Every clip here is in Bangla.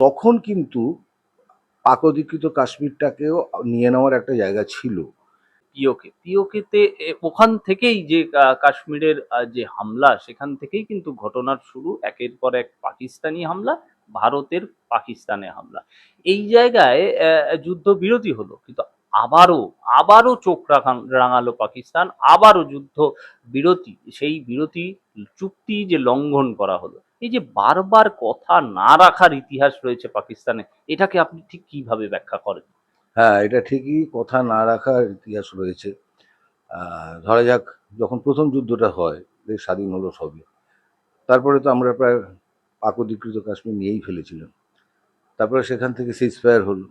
তখন কিন্তু পাক অধিকৃত কাশ্মীরটাকেও নিয়ে নেওয়ার একটা জায়গা ছিল। পিওকে, পিওকেতে ওখান থেকেই যে কাশ্মীরের যে হামলা, সেখান থেকেই কিন্তু ঘটনার শুরু। একের পর এক পাকিস্তানি হামলা, ভারতের পাকিস্তানে হামলা। এই জায়গায় যুদ্ধ বিরতি হলো, কিন্তু আবারও আবারও চোখ রাঙা- রাঙালো পাকিস্তান, আবারও যুদ্ধ বিরতি। সেই বিরতি, চুক্তি যে লঙ্ঘন করা হলো এই যে বারবার কথা না রাখার ইতিহাস রয়েছে পাকিস্তানে, এটাকে আপনি ঠিক কীভাবে ব্যাখ্যা করেন? হ্যাঁ এটা ঠিকই কথা না রাখার ইতিহাস রয়েছে। ধরা যাক যখন প্রথম যুদ্ধটা হয় দেশ স্বাধীন হলো সবই, তারপরে তো আমরা প্রায় পাক অধিকৃত কাশ্মীর নিয়েই ফেলেছিলাম। তারপরে সেখান থেকে সিজফায়ার হলো।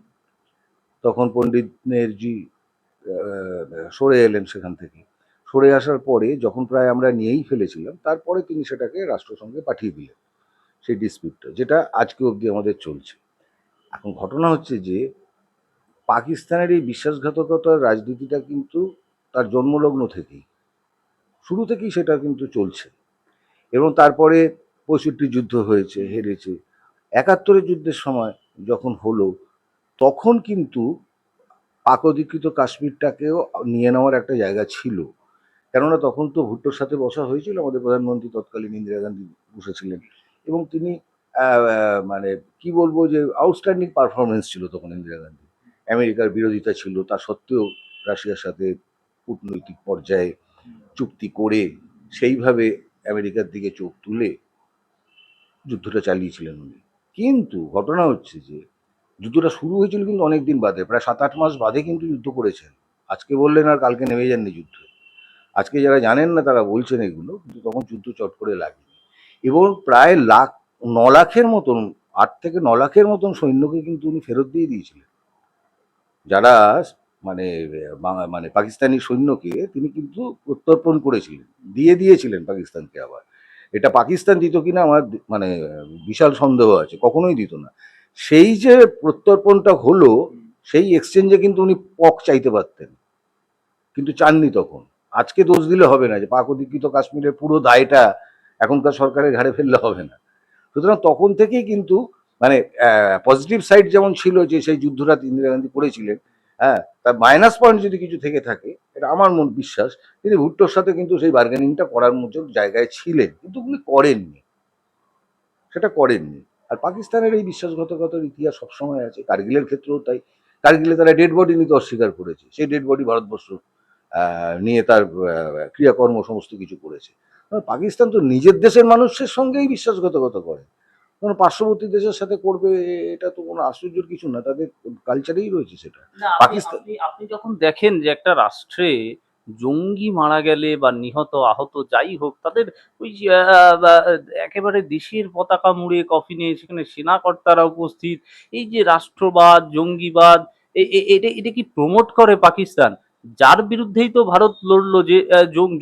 তখন পণ্ডিত নেহরজি সরে এলেন সেখান থেকে। সরে আসার পরে যখন প্রায় আমরা নিয়েই ফেলেছিলাম, তারপরে তিনি সেটাকে রাষ্ট্রসংঘে পাঠিয়ে দিলেন, সেই ডিসপিউটটা যেটা আজকে অবধি আমাদের চলছে। এখন ঘটনা হচ্ছে যে, পাকিস্তানের এই বিশ্বাসঘাতকতার রাজনীতিটা কিন্তু তার জন্মলগ্ন থেকেই, শুরু থেকেই সেটা কিন্তু চলছে। এবং তারপরে পঁয়ষট্টি যুদ্ধ হয়েছে, হেরেছে। একাত্তরের যুদ্ধের সময় যখন হলো, তখন কিন্তু পাক অধিকৃত কাশ্মীরটাকেও নিয়ে নেওয়ার একটা জায়গা ছিল। কেননা তখন তো ভুট্টোর সাথে বসা হয়েছিল, আমাদের প্রধানমন্ত্রী তৎকালীন ইন্দিরা গান্ধী বসেছিলেন। এবং তিনি মানে কি বলব যে আউটস্ট্যান্ডিং পারফরমেন্স ছিল তখন ইন্দিরা গান্ধী। আমেরিকার বিরোধিতা ছিল, তা সত্ত্বেও রাশিয়ার সাথে কূটনৈতিক পর্যায়ে চুক্তি করে সেইভাবে আমেরিকার দিকে চোখ তুলে যুদ্ধটা চালিয়েছিলেন উনি। কিন্তু ঘটনা হচ্ছে যে, যুদ্ধটা শুরু হয়েছিল কিন্তু অনেক দিন বাদে, প্রায় সাত আট মাস বাদে কিন্তু যুদ্ধ করেছেন। আজকে বললেন আর কালকে নেমে যাননি যুদ্ধে। আজকে যারা জানেন না তারা বলছেন এগুলো, কিন্তু তখন যুদ্ধ চট করে লাগেনি। এবং প্রায় লাখ, ন লাখের মতন, আট থেকে ন লাখের মতন সৈন্যকে কিন্তু উনি ফেরত দিয়ে দিয়েছিলেন। যারা মানে মানে পাকিস্তানি সৈন্যকে তিনি কিন্তু প্রত্যর্পণ করেছিলেন, দিয়ে দিয়েছিলেন পাকিস্তানকে আবার। এটা পাকিস্তান দিত কিনা আমার মানে বিশাল সন্দেহ আছে, কখনোই দিত না। সেই যে প্রত্যর্পণটা হলো, সেই এক্সচেঞ্জে কিন্তু উনি পক চাইতে পারতেন, কিন্তু চাননি তখন। আজকে দোষ দিলে হবে না যে পাক অধিকৃত কাশ্মীরের পুরো দায়টা এখনকার সরকারের ঘাড়ে ফেললে হবে না। সুতরাং তখন থেকেই কিন্তু মানে পজিটিভ সাইড যেমন ছিল যে সেই যুদ্ধটা ইন্দিরা গান্ধী করেছিলেন হ্যাঁ তার মাইনাস পয়েন্ট যদি কিছু থেকে থাকে, এটা আমার মন বিশ্বাস, তিনি ভুট্টোর সাথে কিন্তু সেই বার্গেনিংটা করার মতো জায়গায় ছিলেন, কিন্তু উনি করেননি। সেটা করেননি। আর পাকিস্তানের এই বিশ্বাসঘাতকতার ইতিহাস সবসময় আছে, কার্গিলের ক্ষেত্রেও তাই। কার্গিলে তারা ডেড বডি নিতে অস্বীকার করেছে, সেই ডেড বডি ভারতবর্ষ নিয়ে তার ক্রিয়াকর্ম সমস্ত কিছু করেছে। কারণ পাকিস্তান তো নিজের দেশের মানুষের সঙ্গেই বিশ্বাসঘাতকতা করে। কারণ পার্শ্ববর্তী দেশের সাথে করবে এটা তো কোনো আশ্চর্যের কিছু না তাদের কালচারেই রয়েছে সেটা। পাকিস্তান- আপনি যখন দেখেন যে একটা রাষ্ট্রে জঙ্গি মারা গেলে বা নিহত আহত যাই হোক তাদের ওই যে, একেবারে দেশের পতাকা মুড়ে কফিনে সেখানে সেনাকর্তারা উপস্থিত এই যে রাষ্ট্রবাদ জঙ্গিবাদ এটা এটা কি প্রমোট করে পাকিস্তান? যার বিরুদ্ধেই তো ভারত লড়লো যে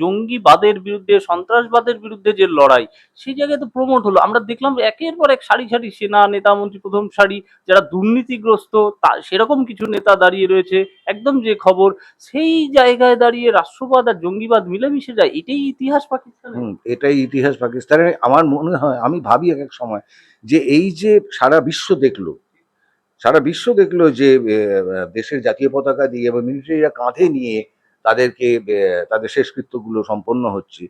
জঙ্গিবাদের বিরুদ্ধে, সন্ত্রাসবাদের বিরুদ্ধে যে লড়াই, সেই জায়গায় তো প্রমোট হলো। আমরা দেখলাম একের পর এক সারি সারি সেনা, নেতা মন্ত্রী, প্রথম সারি, যারা দুর্নীতিগ্রস্ত, তা, সেরকম কিছু নেতা দাঁড়িয়ে রয়েছে। একদম যে খবর, সেই জায়গায় দাঁড়িয়ে রাষ্ট্রবাদ আর জঙ্গিবাদ মিলেমিশে যায়, এটাই ইতিহাস পাকিস্তানের। এটাই ইতিহাস পাকিস্তানের। আমার মনে হয়, আমি ভাবি এক এক সময়, যে এই যে সারা বিশ্ব দেখল সারা বিশ্ব দেখল যে দেশের জাতীয় পতাকা দিয়ে এবং মিলিটারিরা কাঁধে নিয়ে তাদেরকে তাদের শেষকৃত্যগুলো সম্পন্ন হচ্ছে।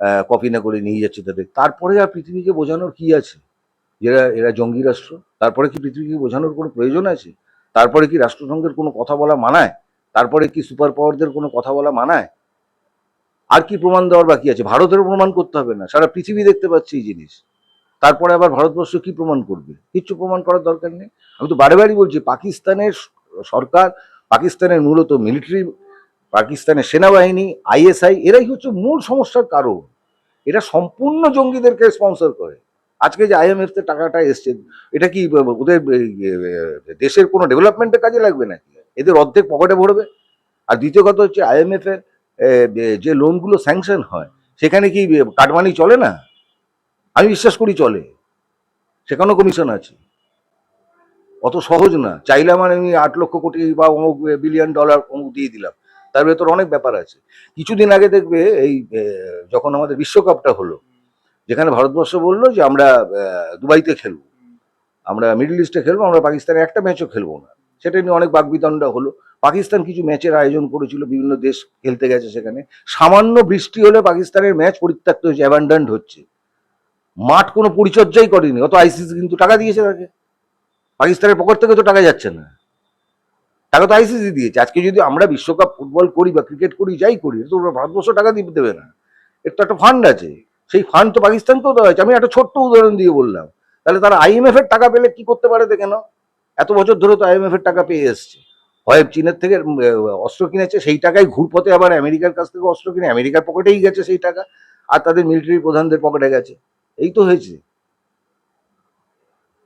আহ, কফিনে করে নিয়ে যাচ্ছে তাদের। তারপরে আর পৃথিবীকে বোঝানোর কি আছে? এরা এরা জঙ্গি রাষ্ট্র। তারপরে কি পৃথিবীকে বোঝানোর কোনো প্রয়োজন আছে? তারপরে কি রাষ্ট্রসংঘের কোনো কথা বলা মানায়? তারপরে কি সুপার পাওয়ারদের কোনো কথা বলা মানায়? আর কি প্রমাণ দেওয়ার বাকি আছে? ভারতেরও প্রমাণ করতে হবে না। সারা পৃথিবী দেখতে পাচ্ছে এই জিনিস। তারপরে আবার ভারতবর্ষ কি প্রমাণ করবে? কিচ্ছু প্রমাণ করার দরকার নেই। আমি তো বারে বারই বলছি, পাকিস্তানের সরকার, পাকিস্তানের মূলত মিলিটারি পাকিস্তানের সেনাবাহিনী আইএসআই এরাই হচ্ছে মূল সমস্যার কারণ। এরা সম্পূর্ণ জঙ্গিদেরকে স্পন্সর করে। আজকে যে আইএমএফ তে টাকাটা এসছে, এটা কি ওদের দেশের কোনো ডেভেলপমেন্টের কাজে লাগবে নাকি? এদের অর্ধেক পকেটে ভরবে। আর দ্বিতীয় কথা হচ্ছে আইএমএফ এর যে লোনগুলো স্যাংশন হয়, সেখানে কি কাটমানি চলে না? আমি বিশ্বাস করি চলে। সেখানেও কমিশন আছে। অত সহজ না। চাইলাম আর আমি আট লক্ষ কোটি বা অমুক বিলিয়ন ডলার অমুক দিয়ে দিলাম। তার ভেতর অনেক ব্যাপার আছে। কিছুদিন আগে দেখবে এই যখন আমাদের বিশ্বকাপটা হলো, যেখানে ভারতবর্ষ বলল যে আমরা দুবাইতে খেলব। আমরা মিডল ইস্টে খেলব, আমরা পাকিস্তানের একটা ম্যাচও খেলব না। সেটা নিয়ে অনেক বাকবিতণ্ডা হলো। পাকিস্তান কিছু ম্যাচের আয়োজন করেছিল, বিভিন্ন দেশ খেলতে গেছে সেখানে। সামান্য বৃষ্টি হলে পাকিস্তানের ম্যাচ পরিত্যক্ত হয়েছে অ্যাবান্ডান্ড হচ্ছে। মাঠ কোনো পরিচর্যাই করেনি। অত আইসিসি কিন্তু টাকা দিয়েছে তাকে। পাকিস্তানের পকেট থেকে তো টাকা যাচ্ছে না। টাকা তো আইসিসি দিয়েছে। আজকে যদি আমরা বিশ্বকাপ ফুটবল করি বা ক্রিকেট করি, যাই করি, তো ভারতবর্ষ টাকা দিয়ে দেবে না। এর তো একটা ফান্ড আছে। সেই ফান্ড তো পাকিস্তানকেও দেওয়া হয়েছে। আমি একটা ছোট্ট উদাহরণ দিয়ে বললাম। তাহলে তারা আইএমএফ এর টাকা পেলে কি করতে পারে নাও। এত বছর ধরে তো আইএমএফ এর টাকা পেয়ে এসছে। হয় চীনের থেকে অস্ত্র কিনেছে, সেই টাকায় ঘুরপথে আবার আমেরিকার কাছ থেকে অস্ত্র কিনে আমেরিকার পকেটেই গেছে সেই টাকা। আর তাদের মিলিটারি প্রধানদের পকেটে গেছে। এই তো হয়েছে।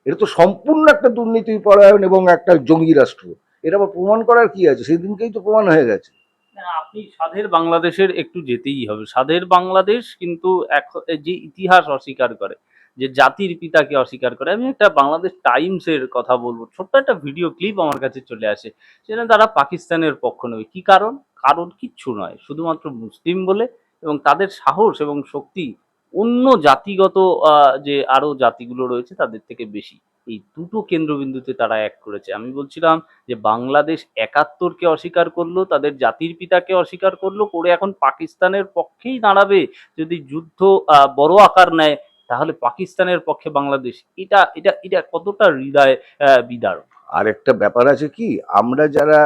এটা তো সম্পূর্ণ একটা দুর্নীতি পরায়ণ এবং একটা জঙ্গি রাষ্ট্র। এটা আবার প্রমাণ করার কি আছে? সেদিনকেই তো প্রমাণ হয়ে গেছে। আপনি স্বাধীর বাংলাদেশের একটু যেতেই হবে। স্বাধীর বাংলাদেশ কিন্তু যে ইতিহাস অস্বীকার করে, যে জাতির পিতাকে অস্বীকার করে, আমি একটা বাংলাদেশ টাইমসের কথা বলব। ছোট্ট একটা ভিডিও ক্লিপ আমার কাছে চলে আসে, সেখানে তারা পাকিস্তানের পক্ষ নেবে কি কারণ? কারণ কিচ্ছু নয়। শুধুমাত্র মুসলিম বলে এবং তাদের সাহস এবং শক্তি অন্য জাতিগত যে আরও জাতিগুলো রয়েছে তাদের থেকে বেশি। এই দুটো কেন্দ্রবিন্দুতে তারা এক করেছে। আমি বলছিলাম যে বাংলাদেশ একাত্তরকে অস্বীকার করল তাদের জাতির পিতাকে অস্বীকার করল করে এখন পাকিস্তানের পক্ষেই দাঁড়াবে। যদি যুদ্ধ বড় আকার নেয় তাহলে পাকিস্তানের পক্ষে বাংলাদেশ এটা এটা এটা কতটা হৃদয় বিদারক? আর একটা ব্যাপার আছে কি আমরা যারা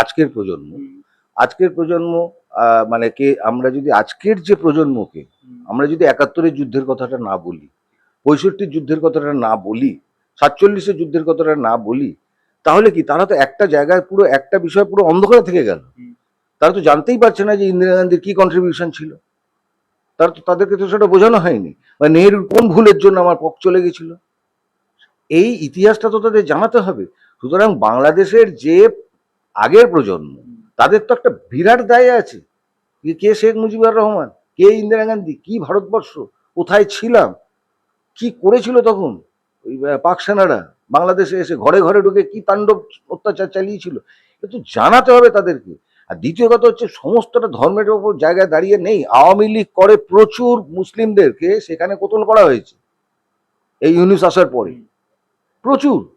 আজকের প্রজন্ম আজকের প্রজন্ম মানে কে আমরা যদি আজকের যে প্রজন্মকে আমরা যদি একাত্তরের যুদ্ধের কথাটা না বলি পঁয়ষট্টির যুদ্ধের কথাটা না বলি সাতচল্লিশের যুদ্ধের কথাটা না বলি তাহলে কি তারা তো একটা জায়গায় পুরো একটা বিষয় পুরো অন্ধকারে থেকে গেল। তারা তো জানতেই পারছে না যে ইন্দিরা গান্ধীর কি কন্ট্রিবিউশন ছিল। তারা তো তাদেরকে তো সেটা বোঝানো হয়নি। বা নেহরুর কোন ভুলের জন্য আমার পক চলে গেছিল? এই ইতিহাসটা তো তাদের জানাতে হবে। সুতরাং বাংলাদেশের যে আগের প্রজন্ম তাদের তো একটা বিরাট দায় আছে। কে শেখ মুজিবুর রহমান? কে ইন্দিরা গান্ধী? কি ভারতবর্ষ? কোথায় ছিলাম? কি করেছিল তখন? ওই পাক সেনারা? বাংলাদেশে এসে ঘরে ঘরে ঢুকে কি তাণ্ডব অত্যাচার চালিয়েছিল? কিন্তু জানাতে হবে তাদেরকে। আর দ্বিতীয় কথা হচ্ছে, সমস্তটা ধর্মের ওপর জায়গায় দাঁড়িয়ে নেই। আওয়ামী লীগ করে প্রচুর মুসলিমদেরকে সেখানে কোতল করা হয়েছে। এই ইউনিস আসার পরে। প্রচুর।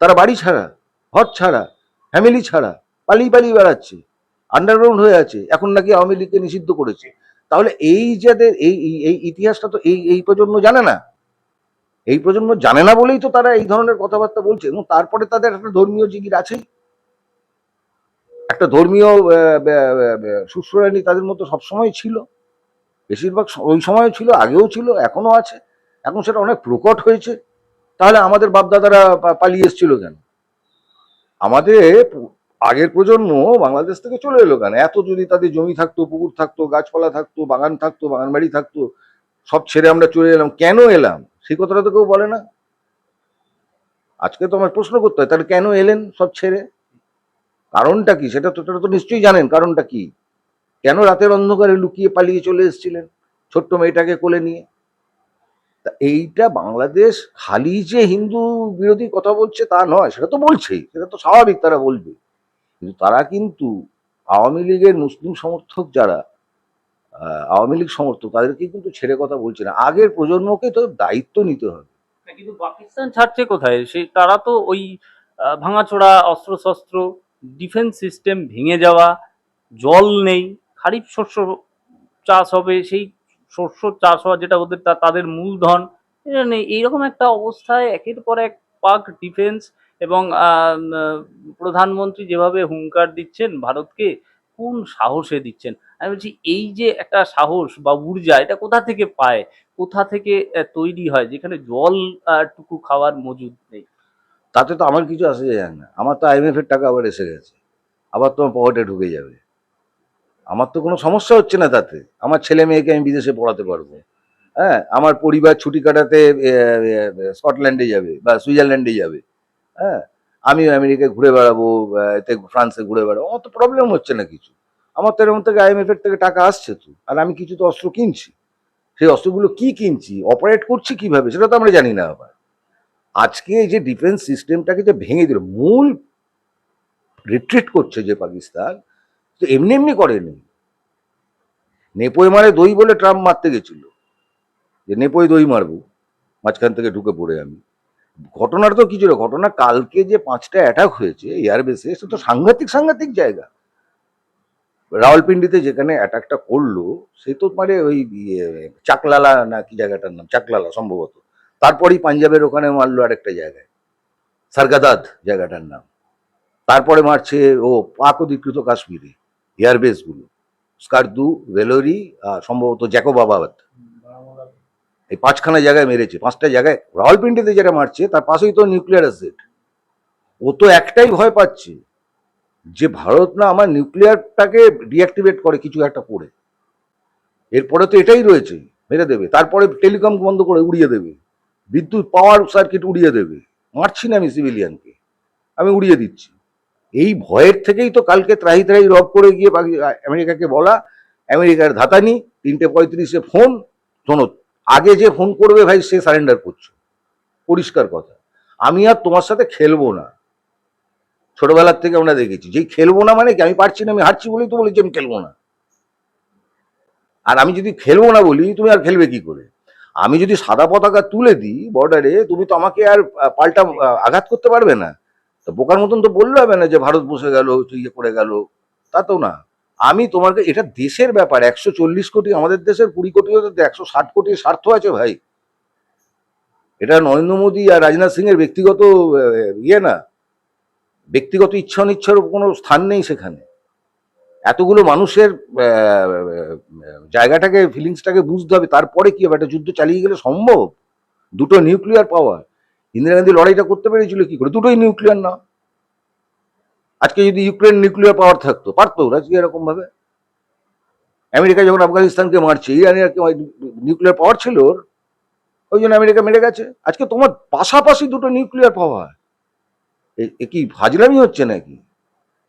তারা বাড়ি ছাড়া, ঘর ছাড়া ফ্যামিলি ছাড়া। পালিয়ে পালিয়ে বেড়াচ্ছে আন্ডারগ্রাউন্ড হয়ে আছে এখন নাকি আওয়ামী লীগকে নিষিদ্ধ করেছে। তাহলে এই যাদের এই এই- ইতিহাসটা তো এই এই প্রজন্ম জানে না। এই প্রজন্ম জানে না বলেই তো তারা এই ধরনের কথাবার্তা বলছে এবং তারপরে তাদের একটা ধর্মীয় জিগির আছেই। একটা ধর্মীয় আহ, তাদের মতো সবসময় ছিল। বেশিরভাগ ওই সময়ও ছিল আগেও ছিল এখনও আছে। এখন সেটা অনেক প্রকট হয়েছে। তাহলে আমাদের বাপদাদারা পালিয়ে এসেছিল কেন? আমাদের আগের প্রজন্ম বাংলাদেশ থেকে চলে এলো কেন? এত যদি তাদের জমি থাকতো, পুকুর থাকতো, গাছপালা থাকতো, বাগান থাকতো, বাগান বাড়ি থাকতো, সব ছেড়ে আমরা চলে এলাম। কেন এলাম? সেই কথাটা তো কেউ বলে না। আজকে তো আমার প্রশ্ন করতে হয়, তাহলে কেন এলেন সব ছেড়ে? কারণটা কি? সেটা তো সেটা তো নিশ্চয়ই জানেন, কারণটা কি? কেন রাতের অন্ধকারে লুকিয়ে পালিয়ে চলে এসেছিলেন ছোট্ট মেয়েটাকে কোলে নিয়ে? তা এইটা বাংলাদেশ খালি যে হিন্দু বিরোধী কথা বলছে তা নয়, সেটা তো বলছেই, সেটা তো স্বাভাবিক তারা বলবে। কিন্তু তারা কিন্তু আওয়ামী লীগের মুসলিম সমর্থক যারা আওয়ামী লীগ সমর্থক তাদেরকে কিন্তু ছেড়ে কথা বলছে না। আগের প্রজন্মকে তো দায়িত্ব নিতে হবে। কিন্তু পাকিস্তান ছাড়ছে কোথায়? সে তারা তো ওই আহ, ভাঙাচোরা অস্ত্রশস্ত্র ডিফেন্স সিস্টেম ভেঙে যাওয়া জল নেই খারিফ শস্য চাষ হবে সেই শস্য চাষ হওয়া যেটা ওদের তাদের মূলধন এইরকম একটা অবস্থায় একের পর এক পাক ডিফেন্স এবং প্রধানমন্ত্রী যেভাবে হুঙ্কার দিচ্ছেন ভারতকে, কোন সাহসে দিচ্ছেন? আমি বলছি, এই যে একটা সাহস বা ঊর্জা, এটা কোথা থেকে পায়? কোথা থেকে তৈরি হয়? যেখানে জল টুকু খাওয়ার মজুদ নেই। তাতে তো আমার কিছু আসে যায় না। আমার তো আইএমএফ এর টাকা আবার এসে গেছে। আবার তোমার পকেটে ঢুকে যাবে। আমার তো কোনো সমস্যা হচ্ছে না তাতে। আমার ছেলে মেয়েকে আমি বিদেশে পড়াতে পারব। হ্যাঁ আমার পরিবার ছুটি কাটাতে স্কটল্যান্ডে যাবে বা সুইজারল্যান্ডে যাবে। হ্যাঁ আমিও আমেরিকায় ঘুরে বেড়াবো এতে ফ্রান্সে ঘুরে বেড়াবো, আমার তো প্রবলেম হচ্ছে না কিছু। আমার তো এরকম থেকে আইএমএফ এর থেকে টাকা আসছে তো, আর আমি কিছু তো অস্ত্র কিনছি। সেই অস্ত্রগুলো কি কিনছি অপারেট করছি কীভাবে, সেটা তো আমরা জানি না আবার। আজকে এই যে ডিফেন্স সিস্টেমটাকে যে ভেঙে দিল, মূল রিট্রিট করছে যে পাকিস্তান, তো এমনি এমনি করেনি। নেপোয় মারে দই বলে ট্রাম্প মারতে গেছিল। যে নেপোয় দই মারবো, মাঝখান থেকে ঢুকে পড়ে আমি। ঘটনার তো কিছু ঘটনা কালকে যে পাঁচটা অ্যাটাক হয়েছে এয়ারবেসে সে তো সাংঘাতিক সাংঘাতিক জায়গা। রাওয়ালপিন্ডিতে যেখানে অ্যাটাকটা করল সে তো মানে ওই ইয়ে, চাকলালা না কি জায়গাটার নাম চাকলালা সম্ভবত। তারপরেই পাঞ্জাবের ওখানে মারলো আরেকটা জায়গায়। সারগাদাদ জায়গাটার নাম। তারপরে মারছে ও পাক অধিকৃত কাশ্মীরে এয়ারবেসগুলো স্কারদু ভেলোরি আর সম্ভবত জ্যাকোবাবাদ। এই পাঁচখানা জায়গায় মেরেছে, পাঁচটা জায়গায়। রাওয়ালপিন্ডিতে যেটা মারছে, তার পাশেই তো নিউক্লিয়ার অ্যাসেট ও তো একটাই ভয় পাচ্ছে যে ভারত না আমার নিউক্লিয়ারটাকে ডিঅ্যাক্টিভেট করে কিছু একটা করে। এরপরে তো এটাই রয়েছে, মেরে দেবে। তারপরে টেলিকম বন্ধ করে উড়িয়ে দেবে। বিদ্যুৎ পাওয়ার সার্কিট উড়িয়ে দেবে। মারছি না আমি সিভিলিয়ানকে আমি উড়িয়ে দিচ্ছি। এই ভয়ের থেকেই তো কালকে ত্রাহি ত্রাহি রব করে গিয়ে আমেরিকাকে বলা, আমেরিকার ধাতানি, তিনটে পঁয়ত্রিশে ফোন শোনো আগে যে ফোন করবে ভাই, সে সারেন্ডার করছ। পরিষ্কার কথা। আমি আর তোমার সাথে খেলব না। ছোটবেলার থেকে আমরা দেখেছি। যেই খেলব না মানে কি? আমি পারছি না, আমি হারছি বলেই তো বলেছি আমি খেলব না। আর আমি যদি খেলব না বলি, তুমি আর খেলবে কি করে? আমি যদি সাদা পতাকা তুলে দিই বর্ডারে তুমি তো আমাকে আর পাল্টা আঘাত করতে পারবে না। তো বোকার মতন তো বললে হবে না যে, ভারত বসে গেল ইয়ে করে গেল। তা তো না। আমি তোমাকে, এটা দেশের ব্যাপার, একশো চল্লিশ কোটি, আমাদের দেশের কুড়ি কোটি একশো ষাট কোটির স্বার্থ আছে ভাই। এটা নরেন্দ্র মোদী আর রাজনাথ সিং এর ব্যক্তিগত ইয়ে না, ব্যক্তিগত ইচ্ছা অনিচ্ছার কোনো স্থান নেই সেখানে। এতগুলো মানুষের জায়গাটাকে ফিলিংসটাকে বুঝতে হবে, তারপরে কি হবে? একটা যুদ্ধ চালিয়ে গেলে সম্ভব? দুটো নিউক্লিয়ার পাওয়ার ইন্দিরা গান্ধী লড়াইটা করতে পেরেছিল কি করে? দুটোই নিউক্লিয়ার না। আজকে যদি ইউক্রেন নিউক্লিয়ার পাওয়ার থাকতো, পারতো রাজকীয় এরকম ভাবে আমেরিকা যখন আফগানিস্তানকে মারছে ইরানের নিউক্লিয়ার পাওয়ার ছিল ওর, ওই জন্য আমেরিকা মেরে গেছে। আজকে তোমার পাশাপাশি দুটো নিউক্লিয়ার পাওয়ার এ কি ফাজলামি হচ্ছে নাকি?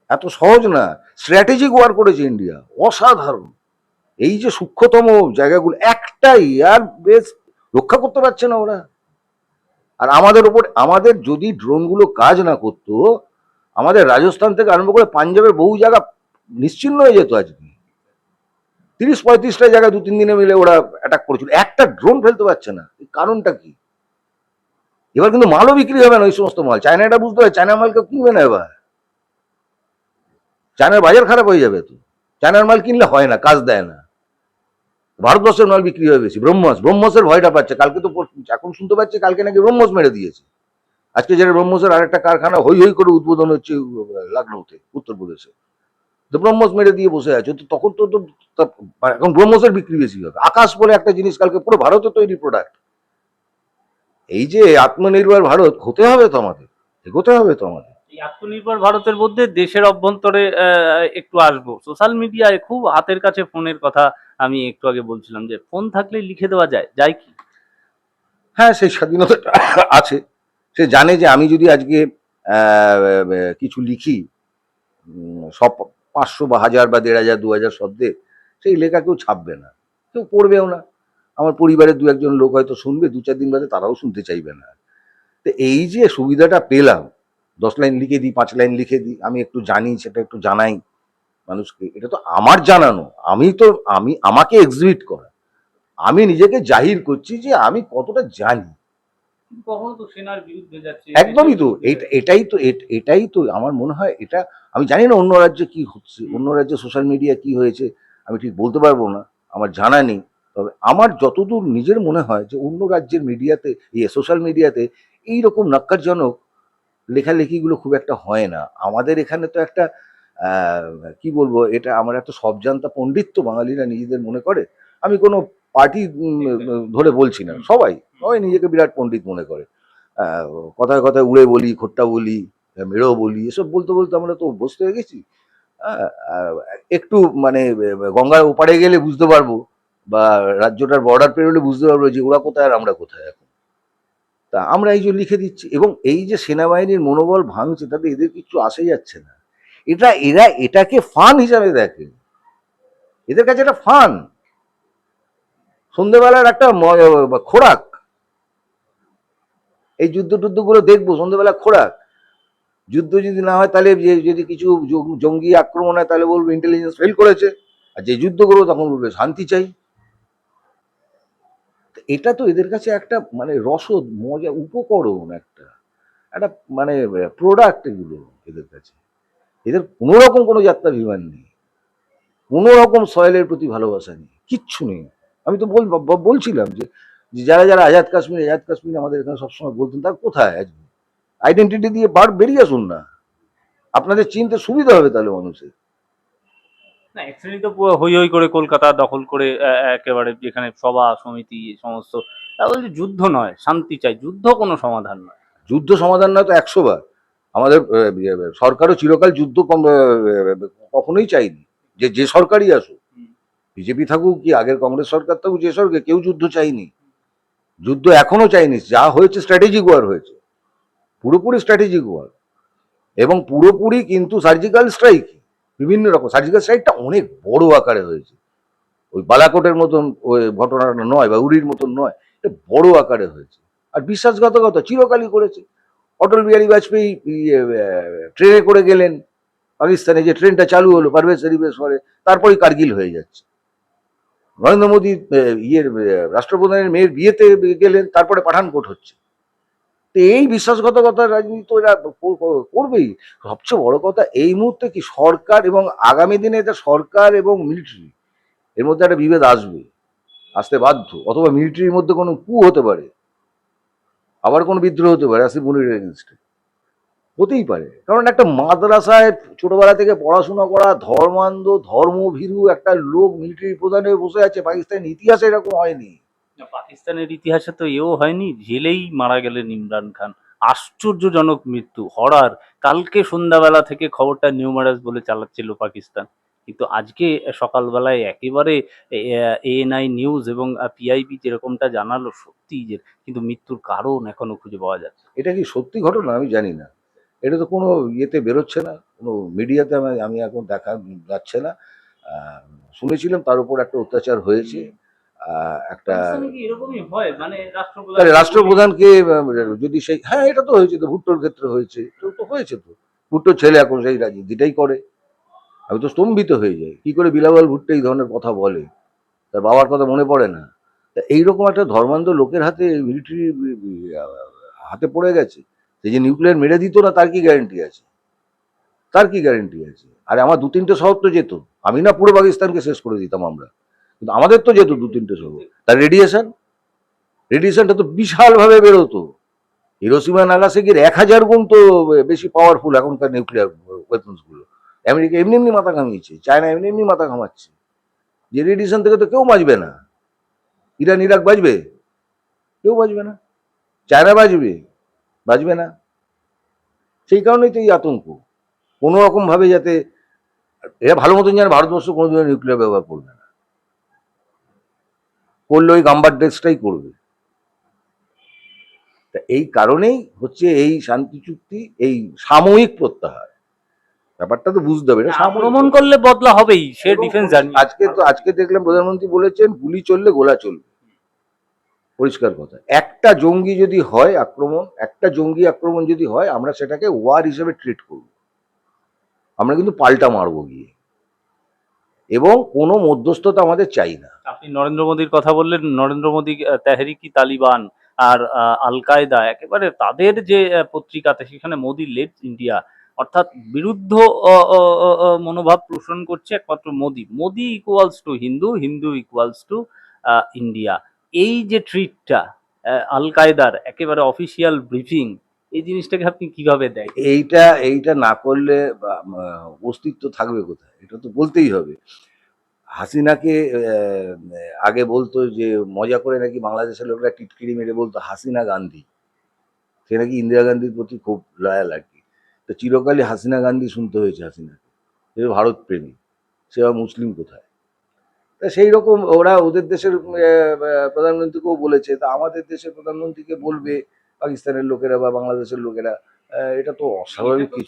এত সহজ না। স্ট্র্যাটেজিক ওয়ার করেছে ইন্ডিয়া অসাধারণ। এই যে সূক্ষ্মতম জায়গাগুলো একটাই আর বেশ রক্ষা করতে পারছে না ওরা। আর আমাদের ওপর, আমাদের যদি ড্রোনগুলো কাজ না করতো আমাদের রাজস্থান থেকে আরম্ভ করে পাঞ্জাবের বহু জায়গা নিশ্চিন্ন হয়ে যেত আজকে। তিরিশ পঁয়ত্রিশটা জায়গায় দু, তিন দিনে মিলে ওরা অ্যাটাক করেছিল। একটা ড্রোন ফেলতে পারছে না। কারণটা কি? এবার কিন্তু মালও বিক্রি হবে না ওই সমস্ত মাল। চায়না এটা বুঝতে হবে চায়না মাল কেউ কিনবে না এবার? চায়নার বাজার খারাপ হয়ে যাবে তো। চায়নার মাল কিনলে হয় না, কাজ দেয় না। ভারতবর্ষের মাল বিক্রি হয় বেশি। ব্রহ্মস, ব্রহ্মসের ভয়টা পাচ্ছে। কালকে তো এখন শুনতে পাচ্ছি কালকে নাকি ব্রহ্মস মেরে দিয়েছে। আজকে যেটা ব্রহ্মসের আরেকটা কারখানা হই হই করে উদ্বোধন হচ্ছে লখনৌতে উত্তরপ্রদেশে। তো ব্রহ্মস মেরে দিয়ে বসে আছে তো তখন তো তো এখন ব্রহ্মসের বিক্রি বেশি হবে। আকাশ বলে একটা জিনিস কালকে পুরো ভারতে তৈরি প্রোডাক্ট এই যে আত্মনির্ভর ভারত হতে হবে তো আমাদের এগোতে হবে তো আমাদের। এই আত্মনির্ভর ভারতের মধ্যে দেশের অভ্যন্তরে একটু আসব। সোশ্যাল মিডিয়ায় খুব হাতের কাছে ফোনের কথা আমি একটু আগে বলছিলাম যে ফোন থাকলে লিখে দেওয়া যায় যায় কি? হ্যাঁ সেই স্বাধীনতা আছে। সে জানে যে আমি যদি আজকে কিছু লিখি সব পাঁচশো বা হাজার বা দেড় হাজার, দু হাজার শব্দে, সেই লেখা কেউ ছাপবে না। কেউ পড়বেও না। আমার পরিবারের দু একজন লোক হয়তো শুনবে, দু চার দিন বাদে তারাও শুনতে চাইবে না। তো এই যে সুবিধাটা পেলাম, দশ লাইন লিখে দিই, পাঁচ লাইন লিখে দিই, আমি একটু জানি, সেটা একটু জানাই মানুষকে, এটা তো আমার জানানো। আমি তো, আমি, আমাকে এক্সিবিট করা। আমি নিজেকে জাহির করছি যে আমি কতটা জানি। তো একদমই তো। এটাই তো, এট- এটাই তো আমার মনে হয় এটা, আমি জানি না অন্য রাজ্যে কি হচ্ছে, অন্য রাজ্যে সোশ্যাল মিডিয়া কি হয়েছে, আমি ঠিক বলতে পারব না, আমার জানা নেই। তবে আমার যতদূর নিজের মনে হয় যে অন্য রাজ্যের মিডিয়াতে ইয়ে সোশ্যাল মিডিয়াতে এই রকম নাক্কারজনক লেখালেখিগুলো খুব একটা হয় না। আমাদের এখানে তো একটা কি বলব, এটা আমার একটা সবজান্তা পণ্ডিত্য বাঙালিরা নিজেদের মনে করে। আমি কোনো পার্টি ধরে বলছি না সবাই সবাই নিজেকে বিরাট পণ্ডিত মনে করে। কথায় কথায় উড়ে বলি খোট্টা বলি মেড়ো বলি এসব বলতে বলতে আমরা তো অভ্যস্ত হয়ে গেছি। একটু মানে গঙ্গার ওপারে গেলে বুঝতে পারব বা রাজ্যটার বর্ডার পেরোলে বুঝতে পারব যে ওরা কোথায় আর আমরা কোথায় এখন। তা আমরা এই যে লিখে দিচ্ছি এবং এই যে সেনাবাহিনীর মনোবল ভাঙছে তাতে এদের কিছু আসে যাচ্ছে না। এটা এরা এটাকে ফান হিসাবে দেখে। এদের কাছে এটা ফান সন্ধেবেলার একটা খোরাক। এই যুদ্ধ টুদ্ধগুলো দেখব সন্ধ্যেবেলা খোরাক। যুদ্ধ যদি না হয়, তাহলে যদি কিছু জঙ্গি আক্রমণ হয়, তাহলে বলব ইন্টেলিজেন্স ফেল করেছে। আর যে যুদ্ধ করব, তখন বলবে শান্তি চাই। এটা তো এদের কাছে একটা মানে রসদ, মজা, উপকরণ একটা। একটা মানে প্রোডাক্ট এগুলো এদের কাছে। এদের কোনো রকম কোনো যাত্রাভিমান নেই। কোনো রকম সয়েলের প্রতি ভালোবাসা নেই। কিচ্ছু নেই। আমি তো বল বলছিলাম যে যারা যারা আজাদ কাশ্মীর আজাদ কাশ্মীর আমাদের এখানে সবসময় বলতেন তার কোথায় আজকে? আইডেন্টিটি দিয়ে বার বেরিয়ে আসুন না। আপনাদের চিনতে সুবিধা হবে তাহলে মানুষের। না শ্রেণি তো হই হই করে কলকাতা দখল করে একেবারে যেখানে সভা সমিতি সমস্ত তা বলছে যুদ্ধ নয় শান্তি চাই। যুদ্ধ কোনো সমাধান নয়। যুদ্ধ সমাধান না তো একশো বার। আমাদের সরকারও চিরকাল যুদ্ধ কম- কখনোই চাইনি। যে যে সরকারই আসুক। বিজেপি থাকুক কি আগের কংগ্রেস সরকার থাকুক যে সরকার কেউ যুদ্ধ চাইনি। যুদ্ধ এখনও চাইনি যা হয়েছে স্ট্র্যাটেজিক ওয়ার হয়েছে। পুরোপুরি স্ট্র্যাটেজিক ওয়ার এবং পুরোপুরি কিন্তু সার্জিক্যাল স্ট্রাইক বিভিন্ন রকম। সার্জিক্যাল স্ট্রাইকটা অনেক বড় আকারে হয়েছে। ওই বালাকোটের মতন ওই ঘটনাটা নয় বা উড়ির মতন নয় এটা বড় আকারে হয়েছে। আর বিশ্বাসঘাতকতা চিরকালই করেছে। অটল বিহারী বাজপেয়ী ইয়ে, ট্রেনে করে গেলেন। পাকিস্তানে যে ট্রেনটা চালু হলো পারভেজ শরীফের পরে তারপরেই কার্গিল হয়ে যাচ্ছে। নরেন্দ্র মোদী ইয়ের রাষ্ট্রপ্রধানের মেয়ের বিয়েতে গেলেন, তারপরে পাঠানকোট হচ্ছে। তো এই বিশ্বাসঘাতকতার রাজনীতি তো এরা কর- কর- করবেই। সবচেয়ে বড় কথা, এই মুহূর্তে কি সরকার এবং আগামী দিনে এটা সরকার এবং মিলিটারি, এর মধ্যে একটা বিভেদ আসবে, আসতে বাধ্য, অথবা মিলিটারির মধ্যে কোনো কু হতে পারে, আবার কোনো বিদ্রোহ হতে পারে আসিফ মুনির এগেনস্টে হতেই পারে। কারণ একটা মাদ্রাসায় ছোটবেলা থেকে পড়াশোনা করা ধর্মান্ধ ধর্মভীরু একটা লোক মিলিটারি প্রধান হয়ে বসে আছে পাকিস্তানের ইতিহাসে এরকম হয়নি। পাকিস্তানের ইতিহাসে তো এও হয়নি জেলেই মারা গেলেন ইমরান খান। আশ্চর্যজনক মৃত্যু হরার। কালকে সন্ধ্যাবেলা থেকে খবরটা নিউমারাস বলে চালাচ্ছিল পাকিস্তান। কিন্তু আজকে সকালবেলায় একেবারে এএনআই নিউজ এবং পিআইবি যেরকমটা জানালো সত্যি যে কিন্তু মৃত্যুর কারণ এখনও খুঁজে পাওয়া যাচ্ছে এটা কি সত্যি ঘটনা? আমি জানি না। এটা তো কোনো ইয়েতে বেরোচ্ছে না কোনো মিডিয়াতে আমি এখন দেখা যাচ্ছে না। শুনেছিলাম তার উপর একটা অত্যাচার হয়েছে একটা মানে রাষ্ট্রপ্রধানকে যদি সেই হ্যাঁ এটা তো হয়েছে তো ভুট্টোর ক্ষেত্রে হয়েছে তো তো হয়েছে তো। ভুট্টোর ছেলে এখন সেই রাজনীতিটাই করে। আমি তো স্তম্ভিত হয়ে যাই কি করে বিলাওয়াল ভুট্টো এই ধরনের কথা বলে? তার বাবার কথা মনে পড়ে না। তা এইরকম একটা ধর্মান্ধ লোকের হাতে মিলিটারি হাতে পড়ে গেছে। সে যে নিউক্লিয়ার মেরে দিত না, তার কি গ্যারেন্টি আছে? তার কি গ্যারেন্টি আছে? আরে আমার দু তিনটে শহর তো যেত। আমি না পুরো পাকিস্তানকে শেষ করে দিতাম আমরা। কিন্তু আমাদের তো যেত দু তিনটে শহর। তার রেডিয়েশন রেডিয়েশনটা তো বিশালভাবে বেরোতো। হিরোসীমা নাগাসাকির এক হাজার গুণ তো বেশি পাওয়ারফুল এখনকার নিউক্লিয়ার ওয়েপন্সগুলো। আমেরিকা এমনি এমনি মাথা ঘামিয়েছে, চায়না এমনি এমনি মাথা ঘামাচ্ছে। যে রেডিয়েশন থেকে তো কেউ বাঁচবে না। ইরান, ইরাক বাঁচবে? কেউ বাঁচবে না। চায়না বাঁচবে? বাঁচবে না। সেই কারণেই তো এই আতঙ্ক। কোনো রকম ভাবে যাতে এরা ভালো মতন জানে ভারতবর্ষ কোনোদিনও নিউক্লিয়ার ব্যবহার করবে না। করলে ওই গাম্বার ড্রেসটাই করবে। তা এই কারণেই হচ্ছে এই শান্তি চুক্তি এই সাময়িক প্রত্যাহার। ব্যাপারটা তো বুঝতে হবে আক্রমণ করলে বদলা হবেই সে ডিফেন্স জানিয়ে। আজকে তো আজকে দেখলাম প্রধানমন্ত্রী বলেছেন গুলি চললে গোলা চলবে। পরিষ্কার কথা। একটা জঙ্গি যদি হয় আক্রমণ, একটা জঙ্গি আক্রমণ যদি হয়, আমরা সেটাকে ওয়ার হিসেবে ট্রিট করব। আমরা কিন্তু পাল্টা মারবো গিয়ে। এবং কোনো মধ্যস্থতা আমাদের চাই না। আপনি নরেন্দ্র মোদীর কথা বললেন, নরেন্দ্র মোদী তেহরিকি তালিবান আর আল কায়দা একেবারে তাদের যে পত্রিকাতে সেখানে মোদি লেড ইন্ডিয়া অর্থাৎ বিরুদ্ধ মনোভাব পোষণ করছে একমাত্র Modi. Modi equals to Hindu Hindu equals to India এই যে ট্রিটটা আল কায়দার একেবারে অফিসিয়াল ব্রিফিং এই জিনিসটাকে আপনি কীভাবে দেয় এইটা এইটা না করলে অস্তিত্ব থাকবে কোথায়? এটা তো বলতেই হবে। হাসিনাকে আগে বলতো যে, মজা করে নাকি বাংলাদেশের লোকরা টিটকিরি মেরে বলতো, হাসিনা গান্ধী। সে নাকি ইন্দিরা গান্ধীর প্রতি খুব লয়াল আর কি। তো চিরকালই হাসিনা গান্ধী শুনতে হয়েছে হাসিনাকে। সে ভারত প্রেমী সে মুসলিম কোথায়? তা সেই রকম ওরা ওদের দেশের প্রধানমন্ত্রীকেও বলেছে, তা আমাদের দেশের প্রধানমন্ত্রীকে বলবে, পাকিস্তানের লোকেরা বা বাংলাদেশের লোকেরা? এটা তো অস্বাভাবিক কিছু।